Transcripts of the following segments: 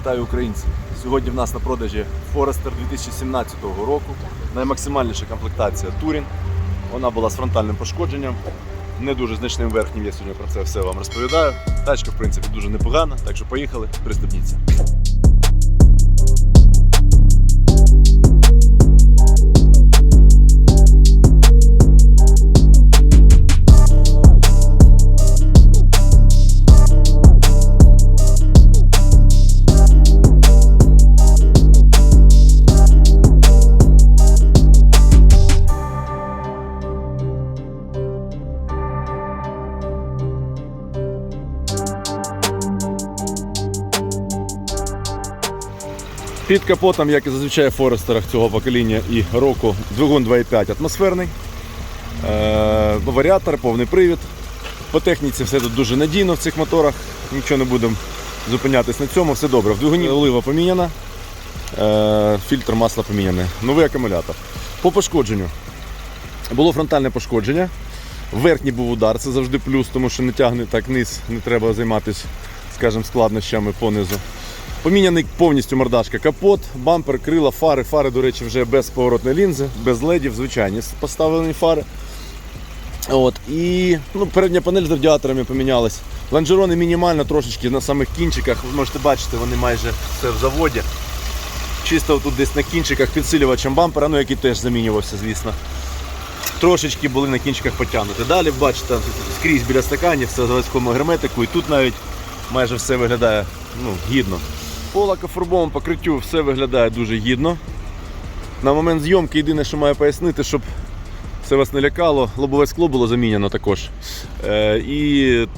Вітаю українців! Сьогодні в нас на продажі Forester 2017 року. Наймаксимальніша комплектація Турін. Вона була з фронтальним пошкодженням, не дуже значним верхнім. Я сьогодні про це все вам розповідаю. Тачка, в принципі, дуже непогана, так що поїхали, пристебніться. Під капотом, як і зазвичай в Форестерах цього покоління і року, двигун 2.5 атмосферний. Е, варіатор, повний привід. По техніці все тут дуже надійно в цих моторах. Нічого не будемо зупинятись на цьому. Все добре. В двигуні олива поміняна, е, фільтр масла поміняний. Новий акумулятор. По пошкодженню. Було фронтальне пошкодження. Верхній був удар, це завжди плюс, тому що не тягне так низ, не треба займатися, скажімо, складнощами понизу. Поміняний повністю мордашка, капот, бампер, крила, фари. Фари, до речі, вже без поворотної лінзи, без ледів, звичайні поставлені фари. От, і ну, передня панель з радіаторами помінялась. Лонжерони мінімально трошечки на самих кінчиках. Ви можете бачити, вони майже все в заводі. Чисто тут десь на кінчиках підсилювачем бампера, ну який теж замінювався, звісно. Трошечки були на кінчиках потягнуті. Далі бачите, скрізь біля стаканів, все заводському герметику, і тут навіть майже все виглядає ну, гідно. По лакофарбовому покриттю все виглядає дуже гідно. На момент зйомки єдине, що маю пояснити, щоб все вас не лякало, лобове скло було замінено також. Е, і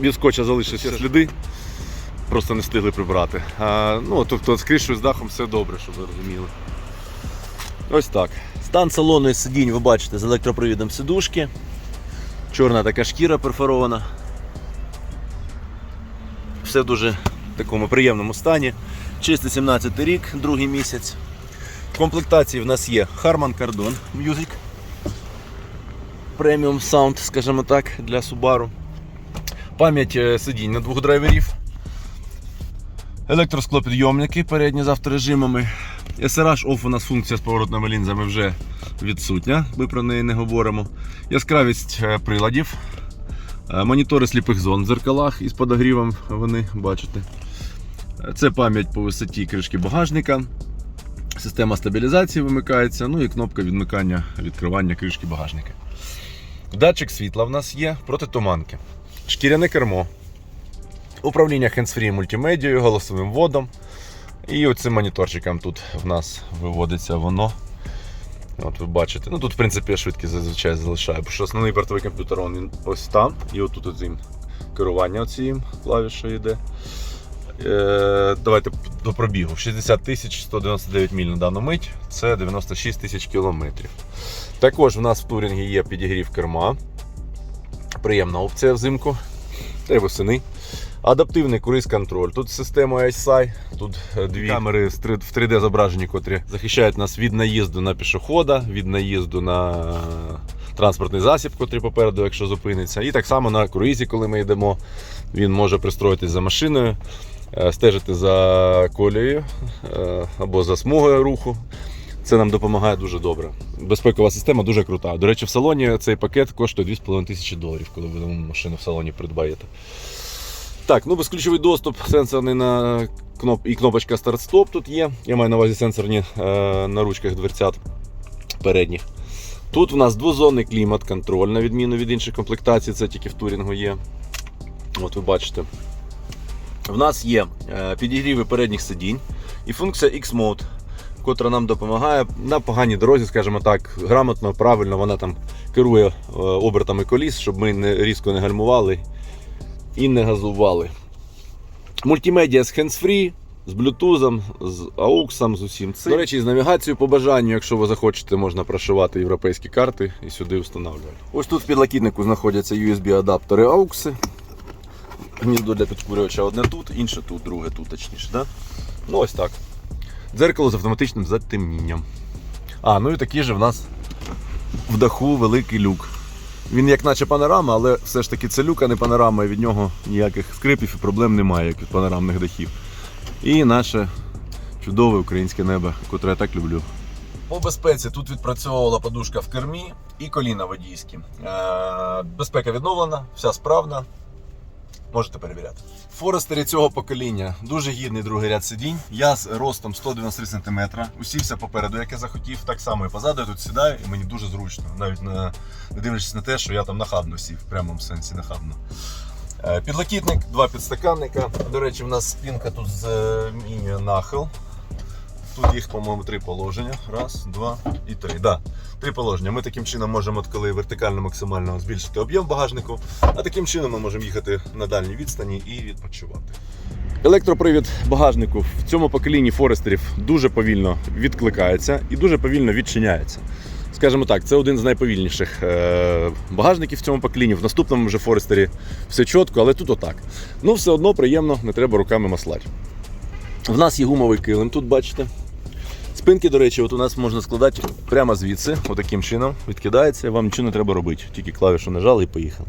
від скотча залишилися сліди, просто не встигли прибрати. А, ну, тобто з кришою, з дахом все добре, щоб ви розуміли. Ось так. Стан салону і сидінь ви бачите з електропривідом сидушки. Чорна така шкіра перфорована. Все дуже такому приємному стані. Чистий 17 рік, другий місяць. В комплектації в нас є Harman Kardon Music. Premium Sound, скажімо так, для Subaru. Пам'ять е, сидінь на двох драйверів. Електросклопідйомники передні з авторежимами. SRH Off у нас функція з поворотними лінзами вже відсутня, ми про неї не говоримо. Яскравість е, приладів. Е, Монітори сліпих зон в дзеркалах із подогрівом вони бачите. Це пам'ять по висоті кришки багажника. Система стабілізації вимикається, ну і кнопка відмикання відкривання кришки багажника. Датчик світла в нас є протитуманки. Шкіряне кермо. Управління hands-free мультимедією, голосовим вводом. І оцим моніторчиком тут в нас виводиться воно. От ви бачите. Ну тут, в принципі, я швидкість зазвичай залишаю, бо що основний бортовий комп'ютер він ось там. І отут керування оцією клавішою йде. Е, давайте до пробігу. 60 тисяч 199 міль на дану мить, це 96 тисяч кілометрів. Також в нас в турінгі є підігрів керма. Приємна опція взимку. Та й восени. Адаптивний круїз-контроль. Тут система ISI, тут е, дві камери в 3D зображені, котрі захищають нас від наїзду на пішохода, від наїзду на транспортний засіб, котрий попереду, якщо зупиниться. І так само на круїзі, коли ми йдемо, він може пристроїтись за машиною, стежити за колією е, або за смугою руху. Це нам допомагає дуже добре. Безпекова система дуже крута. До речі, в салоні цей пакет коштує 2,5 тисячі доларів, коли ви машину в салоні придбаєте. Так, ну безключовий доступ сенсорний на кноп... і кнопочка старт-стоп тут є. Я маю на увазі сенсорні е, на ручках дверцят передніх. Тут у нас двозонний клімат-контроль, на відміну від інших комплектацій, це тільки в турінгу є. От ви бачите. В нас є е, підігріви передніх сидінь і функція X-Mode, котра нам допомагає на поганій дорозі, скажімо так, грамотно, правильно вона там керує е, обертами коліс, щоб ми не різко не гальмували і не газували. Мультимедіа з hands-free, з Bluetooth, з AUX, з усім цим. До речі, з навігацією по бажанню, якщо ви захочете, можна прошивати європейські карти і сюди встановлювати. Ось тут в підлокітнику знаходяться USB-адаптери AUX. Гніздо для підкурювача одне тут, інше тут, друге тут, точніше. Да? Ну ось так. Дзеркало з автоматичним затемнінням. А, ну і такий же в нас в даху великий люк. Він як наче панорама, але все ж таки це люк, а не панорама, і від нього ніяких скрипів і проблем немає, як від панорамних дахів. І наше чудове українське небо, котре я так люблю. По безпеці тут відпрацьовувала подушка в кермі і коліна водійські. Е, Безпека відновлена, вся справна. Можете перевіряти. Форестері цього покоління дуже гідний другий ряд сидінь. Я з ростом 193 см. Усівся попереду, як я захотів, так само і позаду я тут сідаю, і мені дуже зручно. Навіть не, дивлячись на те, що я там нахабно сів, в прямому сенсі нахабно. Е, Підлокітник, два підстаканника. До речі, в нас спинка тут змінює нахил. Тут їх, по-моєму, три положення. Раз, два і три. Да, три положення. Ми таким чином можемо, коли вертикально максимально збільшити об'єм багажнику, а таким чином ми можемо їхати на дальній відстані і відпочивати. Електропривід багажнику в цьому поколінні форестерів дуже повільно відкликається і дуже повільно відчиняється. Скажімо так, це один з найповільніших е, багажників в цьому поколінні. В наступному вже форестері все чітко, але тут отак. Ну, все одно приємно, не треба руками маслати. В нас є гумовий килим, тут бачите. Спинки, до речі, от у нас можна складати прямо звідси, отаким чином, відкидається, вам нічого не треба робити. Тільки клавішу нажали і поїхали.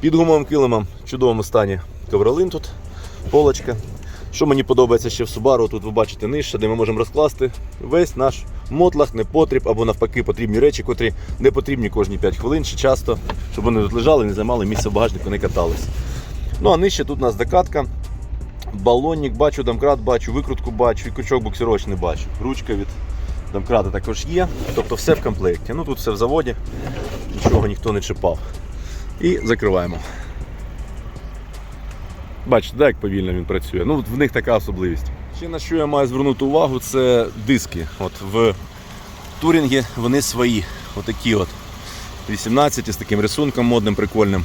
Під гумовим килимом в чудовому стані ковролин тут, полочка. Що мені подобається ще в Subaru, тут ви бачите нижче, де ми можемо розкласти весь наш мотлах, непотріб або навпаки потрібні речі, котрі не потрібні кожні 5 хвилин чи часто, щоб вони тут лежали, не займали місце в багажнику, не катались. Ну а нижче тут у нас докатка. Балонник бачу, домкрат бачу, викрутку бачу і крючок буксировочний бачу. Ручка від домкрата також є. Тобто все в комплекті. Ну тут все в заводі, нічого ніхто не чіпав. І закриваємо. Бачите, да, як повільно він працює. Ну, в них така особливість. Ще на що я маю звернути увагу, це диски. От в турінгі вони свої. Отакі от. 18 з таким рисунком модним, прикольним.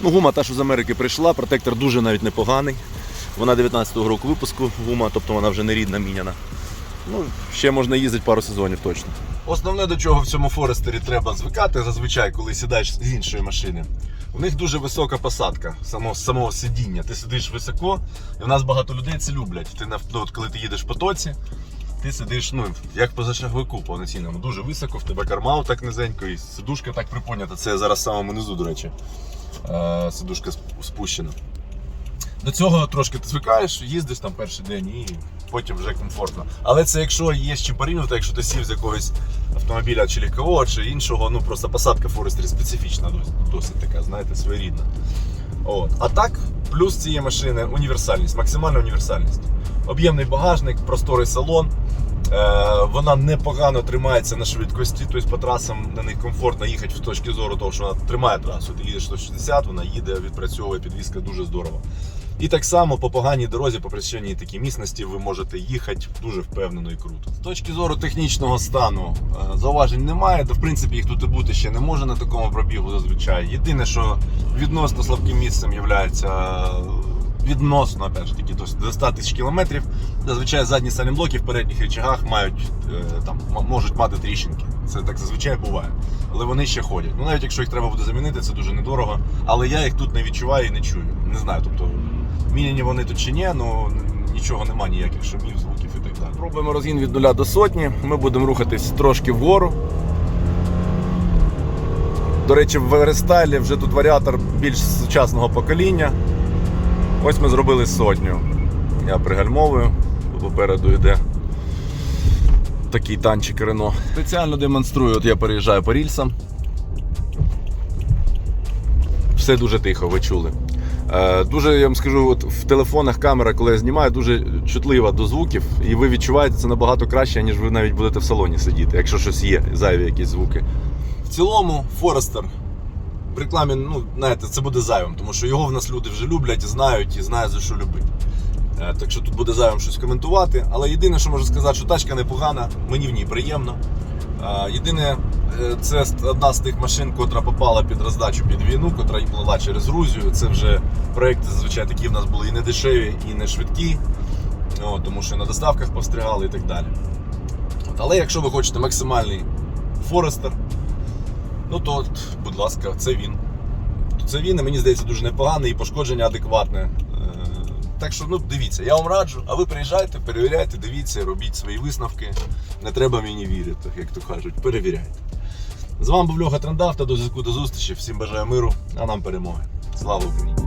Ну, гума та, що з Америки прийшла, протектор дуже навіть непоганий. Вона 19-го року випуску гума, тобто вона вже не рідна міняна. Ну, ще можна їздити пару сезонів точно. Основне, до чого в цьому Форестері треба звикати, зазвичай, коли сідаєш з іншої машини. У них дуже висока посадка самого, самого сидіння. Ти сидиш високо, і в нас багато людей це люблять. Ти ну, от коли ти їдеш по тоці, ти сидиш, ну, як по зашаговику повноцінному. Дуже високо, в тебе кармал так низенько, і сидушка так припонята. Це зараз в самому низу, до речі. Е, сидушка спущена. До цього трошки ти звикаєш, їздиш там перший день і потім вже комфортно. Але це якщо є з чим порівнювати, якщо ти сів з якогось автомобіля чи легкового, чи іншого, ну просто посадка Форестрі специфічна, досить, така, знаєте, своєрідна. От. А так, плюс цієї машини універсальність, максимальна універсальність. Об'ємний багажник, просторий салон. Е, вона непогано тримається на швидкості, тобто по трасам на них комфортно їхати в точки зору того, що вона тримає трасу. Ти їдеш 160, вона їде, відпрацьовує підвізка дуже здорово. І так само по поганій дорозі, по причині такій міцності, ви можете їхати дуже впевнено і круто. З точки зору технічного стану е, зауважень немає, то в принципі їх тут і бути ще не може на такому пробігу зазвичай. Єдине, що відносно слабким місцем є відносно опять ж таки, до 100 тисяч кілометрів. Зазвичай задні салімблоки в передніх речагах мають е, там можуть мати тріщинки. Це так зазвичай буває. Але вони ще ходять. Ну навіть якщо їх треба буде замінити, це дуже недорого. Але я їх тут не відчуваю і не чую. Не знаю, тобто міняні вони тут чи ні, ну нічого немає, ніяких шумів, звуків і так далі. Пробуємо розгін від нуля до сотні. Ми будемо рухатись трошки вгору. До речі, в Верестайлі вже тут варіатор більш сучасного покоління. Ось ми зробили сотню. Я пригальмовую, попереду йде такий танчик Рено. Спеціально демонструю, от я переїжджаю по рільсам. Все дуже тихо, ви чули. Е, Дуже, я вам скажу, от в телефонах камера, коли я знімаю, дуже чутлива до звуків, і ви відчуваєте це набагато краще, ніж ви навіть будете в салоні сидіти, якщо щось є, зайві якісь звуки. В цілому, Форестер в рекламі, ну, знаєте, це буде зайвим, тому що його в нас люди вже люблять знають, і знають за що любити. Е, Так що тут буде зайвим щось коментувати. Але єдине, що можу сказати, що тачка непогана, мені в ній приємно. Е, Єдине, це одна з тих машин, котра попала під роздачу під війну, котра і плила через Грузію. Це вже проекти зазвичай такі в нас були і не дешеві, і не швидкі, О, тому що на доставках повстригали і так далі. От, але якщо ви хочете максимальний Форестер, ну то, от, будь ласка, це він. Це він, і мені здається, дуже непоганий і пошкодження адекватне. Е, Так що ну дивіться, я вам раджу, а ви приїжджайте, перевіряйте, дивіться, робіть свої висновки. Не треба мені вірити, як то кажуть, перевіряйте. З вами був Льоха Трендавта, до зв'язку до зустрічі. Всім бажаю миру, а нам перемоги. Слава Україні!